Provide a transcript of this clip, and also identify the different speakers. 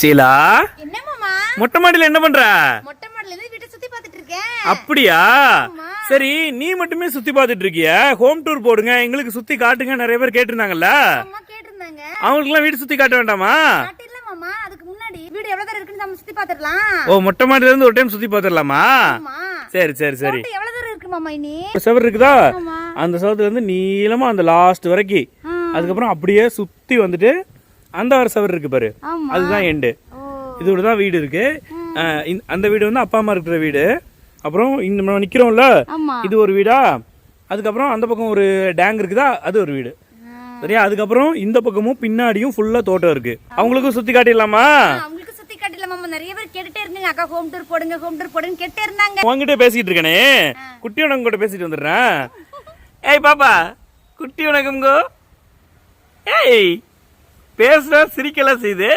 Speaker 1: சீலா? மொட்டை மாடியில என்ன பண்ற?
Speaker 2: மொட்டை மாடல இருந்து வீட்டை சுத்தி பார்த்துட்டு இருக்கேன்.
Speaker 1: அப்படியா. சரி நீ மட்டுமே சுத்தி பார்த்துட்டு இருக்கிய. ஹோம் டூர் போடுங்க. எங்களுக்கு சுத்தி காட்டுங்க. நிறைய பேர் கேட்டிருந்தாங்கல்ல?
Speaker 2: கேட்டிருந்தாங்க.
Speaker 1: அவங்களுக்குலாம் வீடு சுத்தி காட்ட வேண்டாமா?
Speaker 2: அதுக்கு முன்னாடி வீடு எவ்வளவு தூரம் இருக்குன்னு நம்ம சுத்தி பார்த்துடலாம்.
Speaker 1: ஓ மொட்டை மாடியில இருந்து ஒரு டைம் சுத்தி பார்த்துடலாமா?
Speaker 2: ஆமா.
Speaker 1: சரி சரி சரி.
Speaker 2: எவ்வளவு தூரம் இருக்கு மாமா இனி?
Speaker 1: செவர் இருக்குதா? அந்த செவத்துல இருந்து நீளமா அந்த லாஸ்ட் வரைக்கும். அதுக்கப்புறம் அப்படியே சுத்தி வந்துட்டு அந்த ஒரு செவர் இருக்கு பாரு. அதுதான் எண்டு இதோட தான் வீடு இருக்கு. அந்த வீடு வந்து அப்பா அம்மா இருக்கிற வீடு. அப்புறம் இந்த நிக்கிறோம்ல. இது ஒரு வீடா? அதுக்கப்புறம் அந்த பக்கம் ஒரு டேங் இருக்குதா? அது ஒரு வீடு. சரியா? அதுக்கப்புறம் இந்த பக்கமும் பின்னாடியும் ஃபுல்லா தோட்டம் இருக்கு. அவங்களுக்கும் சுத்தி காட்டிடலாமா?
Speaker 2: நிறைய பேர் கேட்டுட்டே இருந்தாங்க. அக்கா ஹோம் டூர் போடுங்க ஹோம் டூர் போடுங்க கேட்டே இருந்தாங்க.
Speaker 1: உங்ககிட்ட பேசிக்கிட்டு இருக்கனே. குட்டியோட கூட பேசிட்டு வந்துடுறேன். ஏய் பாப்பா. குட்டி வணக்கம்கோ ஏய். பேசுறா சிரிக்கலாம் செய்யுது